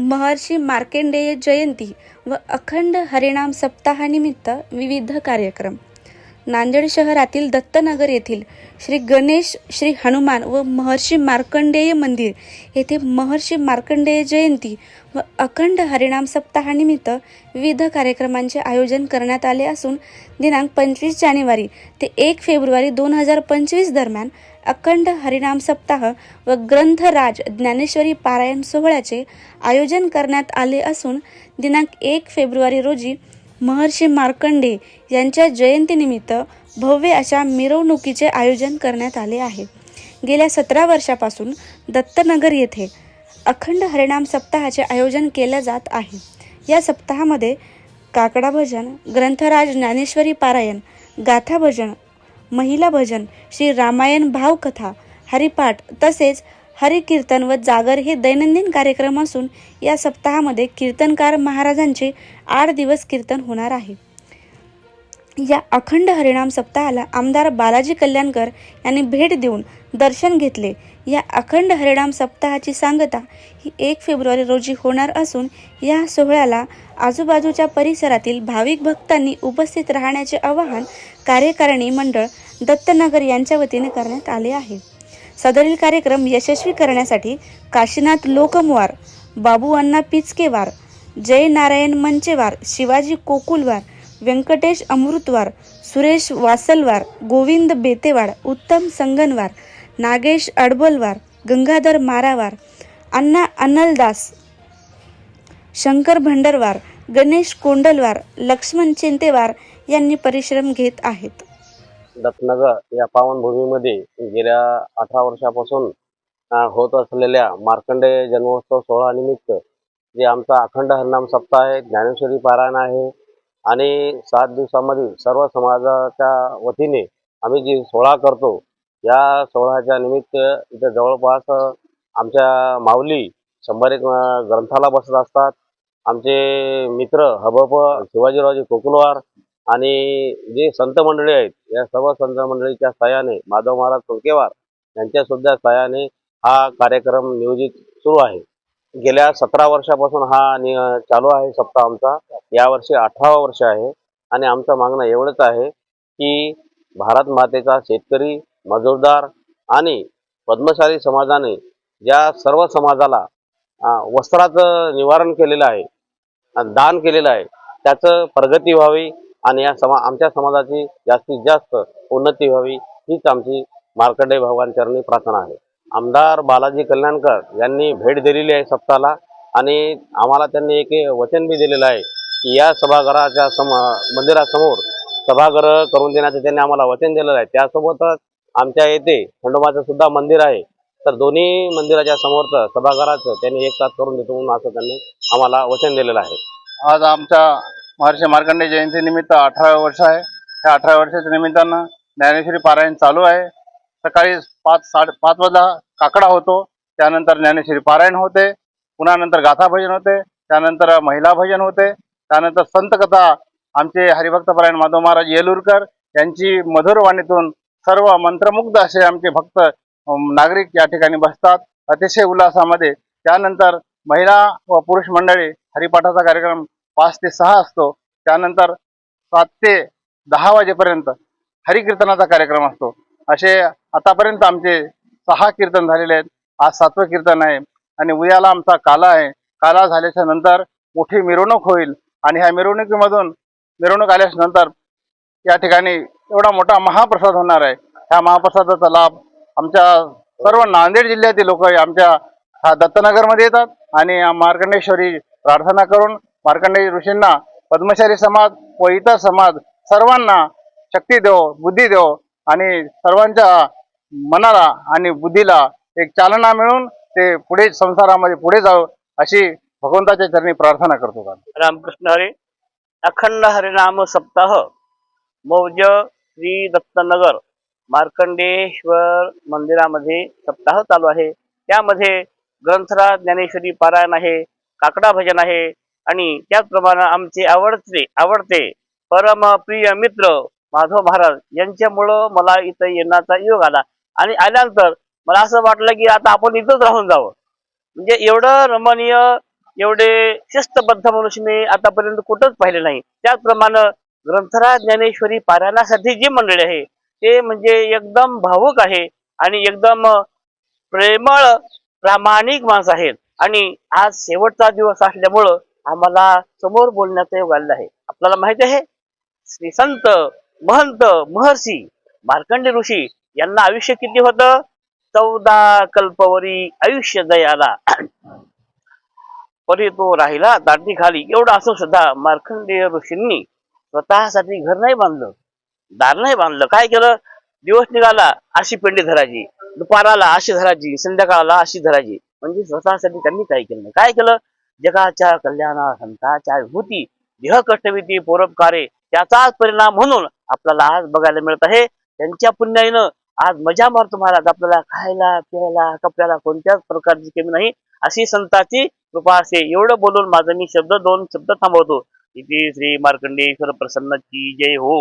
महर्षी मार्कंडेय जयंती व अखंड हरिणाम सप्ताहानिमित्त विविध कार्यक्रम. नांदेड शहरातील दत्तनगर येथील श्री गणेश श्री हनुमान व महर्षी मार्कंडेय मंदिर येथे महर्षी मार्कंडेय जयंती व अखंड हरिणाम सप्ताहानिमित्त विविध कार्यक्रमांचे आयोजन करण्यात आले असून दिनांक पंचवीस जानेवारी ते एक फेब्रुवारी दोन हजार पंचवीस दरम्यान अखंड हरिनाम सप्ताह व ग्रंथराज ज्ञानेश्वरी पारायण सोहळ्याचे आयोजन करण्यात आले असून दिनांक एक फेब्रुवारी रोजी महर्षी मार्कंडे यांच्या जयंतीनिमित्त भव्य अशा मिरवणुकीचे आयोजन करण्यात आले आहे. गेल्या सतरा वर्षापासून दत्तनगर येथे अखंड हरिणाम सप्ताहाचे आयोजन केले जात आहे. या सप्ताहामध्ये काकडा भजन ग्रंथराज ज्ञानेश्वरी पारायण गाथा भजन महिला भजन श्री रामायण भावकथा हरिपाठ तसेच हरिकीर्तन व जागर हे दैनंदिन कार्यक्रम असून या सप्ताहामध्ये कीर्तनकार महाराजांचे आठ दिवस कीर्तन होणार आहे. या अखंड हरिणाम सप्ताहाला आमदार बालाजी कल्याणकर यांनी भेट देऊन दर्शन घेतले. या अखंड हरिणाम सप्ताहाची सांगता ही एक फेब्रुवारी रोजी होणार असून या सोहळ्याला आजूबाजूच्या परिसरातील भाविक भक्तांनी उपस्थित राहण्याचे आवाहन कार्यकारिणी मंडळ दत्तनगर यांच्या वतीने करण्यात आले आहे. सदरील कार्यक्रम यशस्वी करण्यासाठी काशीनाथ लोकमवार बाबू अण्णा पिचकेवार जय नारायण मंचेवार शिवाजी कोकुलवार व्यंकटेश अमृतवार सुरेश वासलवार गोविंद बेतेवाड उत्तम संगनवार नागेश अडबलवार गंगाधर मारावार अण्णा अनलदास शंकर भंडरवार गणेश कोंडलवार लक्ष्मण चिंतेवार यांनी परिश्रम घेत आहेत. दत्तनगर या पावनभूमीमध्ये गेल्या अठरा वर्षापासून होत असलेल्या मार्कंडेय जन्मोत्सव सोहळ्यानिमित्त जे आमचा अखंड हरनाम सप्ताह आहे ज्ञानेश्वरी पारायण आहे आणि सात दिवसामध्ये सर्व समाजाच्या वतीने आम्ही जी सोहळा करतो या सोहळ्याच्या निमित्त इथे जवळपास आमच्या माऊली शंभर एक ग्रंथाला बसत असतात. आमचे मित्र हबप शिवाजीरावजी कोकुलवार आणि जे संत मंडळी आहेत या सर्व संत मंडळीच्या सहाय्याने माधव महाराज फुलकेवार यांच्या सुद्धा सहाय्याने हा कार्यक्रम नियोजित सुरू आहे. गेल्या सतरा वर्षापासून हा नि चालू आहे सप्ताह आमचा. यावर्षी अठरावा वर्ष आहे आणि आमचं मागणं एवढंच आहे की भारत मातेचा शेतकरी मजूरदार आणि पद्मशाली समाजाने ज्या सर्व समाजाला वस्त्राचं निवारण केलेलं आहे दान केलेलं आहे त्याचं प्रगती व्हावी आणि या समा आमच्या समाजाची जास्तीत जास्त उन्नती व्हावी हीच आमची मार्कंडे भगवान चरणी प्रार्थना आहे. आमदार बालाजी कल्याणकर यांनी भेट दिलेली आहे सप्ताहाला आणि आम्हाला त्यांनी एक वचन बी दिलेलं आहे की या सभागृहाच्या सम मंदिरासमोर सभागृह करून देण्याचं त्यांनी आम्हाला वचन दिलेलं आहे. त्यासोबतच आमच्या येथे खंडोबाचं सुद्धा मंदिर आहे. तर दोन्ही मंदिराच्या समोरचं सभागृहाचं त्यांनी एक साथ करून देतो म्हणून असं त्यांनी आम्हाला वचन दिलेलं आहे. आज आमच्या महर्षी मार्कंडे जयंतीनिमित्त अठराव्या वर्ष आहे. त्या अठराव्या वर्षाच्या निमित्तानं ज्ञानेश्वरी पारायण चालू आहे. सकाळी पाच साडे पाच वाजता काकडा होतो. त्यानंतर ज्ञानेश्वरी पारायण होते. पुन्हा नंतर गाथा भजन होते. त्यानंतर महिला भजन होते. त्यानंतर संत कथा आमचे हरिभक्तपरायण माधव महाराज येलूरकर यांची मधुर वाणीतून सर्व मंत्रमुग्ध असे आमचे भक्त नागरिक या ठिकाणी बसतात. अतिशय उल्हासामध्ये. त्यानंतर महिला व पुरुष मंडळी हरिपाठाचा कार्यक्रम पाच ते सहा असतो. त्यानंतर सात ते दहा वाजेपर्यंत हरिकीर्तनाचा कार्यक्रम असतो. असे आतापर्यंत आमचे सहा कीर्तन झालेले आहेत. आज सातवं कीर्तन आहे आणि उद्याला आमचा काला आहे. काला झाल्याच्यानंतर मोठी मिरवणूक होईल आणि ह्या मिरवणुकीमधून मिरवणूक आल्याच्यानंतर या ठिकाणी एवढा मोठा महाप्रसाद होणार आहे. ह्या महाप्रसादाचा लाभ आमच्या सर्व नांदेड जिल्ह्यातील लोक आमच्या हा दत्तनगरमध्ये येतात आणि मार्कंडेश्वरी प्रार्थना करून मार्कंडेय ऋषींना पद्मशाली समाज व इतर समाज सर्वांना शक्ती देव बुद्धी देव आणि सर्वांच्या मनाला आणि बुद्धीला एक चालना मिळून ते पुढे संसारामध्ये पुढे जावं अशी भगवंताच्या चरणी प्रार्थना करतो रामकृष्ण हरे. अखंड हरिनाम सप्ताह. मौज श्री दत्तनगर. मार्कंडेश्वर मंदिरामध्ये सप्ताह चालू आहे. त्यामध्ये ग्रंथराज ज्ञानेश्वरी पारायण आहे काकडा भजन आहे आणि त्याचप्रमाणे आमचे आवडते आवडते परम प्रिय मित्र माधव महाराज यांच्यामुळं मला इथं येण्याचा योग आला. आणि आल्यानंतर मला असं वाटलं की आता आपण इथंच राहून जावं. म्हणजे एवढं रमणीय एवढे शिस्तबद्ध मनुष्य मी आतापर्यंत कुठंच पाहिले नाही. त्याचप्रमाणे ग्रंथरा ज्ञानेश्वरी पारायणासाठी जी मंडळी आहे ते म्हणजे एकदम भावुक आहे आणि एकदम प्रेमळ प्रामाणिक माणसं आहेत. आणि आज शेवटचा दिवस असल्यामुळं आम्हाला समोर बोलण्याचा योग आलेला आहे. आपल्याला माहिती आहे श्री संत महंत महर्षी मार्कंडे ऋषी यांना आयुष्य किती होतं? चौदा कल्पवरी आयुष्य दयाला परी तो राहिला दाटी खाली. एवढं असून सुद्धा मार्कंडेय ऋषींनी स्वतःसाठी घर नाही बांधलं दार नाही बांधलं. काय केलं? दिवस निघाला अशी पेंडी धरायची. दुपाराला अशी धरायची संध्याकाळाला अशी धरायची. म्हणजे स्वतःसाठी त्यांनी काय केलं? नाही. काय केलं? जगाच्या कल्याणा संताच्या विभूती देह कष्टविधी परोपकारे त्याचाच परिणाम म्हणून आपल्याला आज बघायला मिळत आहे. त्यांच्या पुण्याईनं आज मजा मारतो महाराज आपल्याला खायला प्यायला कपड्याला कोणत्याच प्रकारची कमी नाही. अशी संताची कृपा असे. एवढं बोलून माझं मी शब्द दोन शब्द थांबवतो. इथे श्री मार्कंडेश्वर प्रसन्नाची जय हो.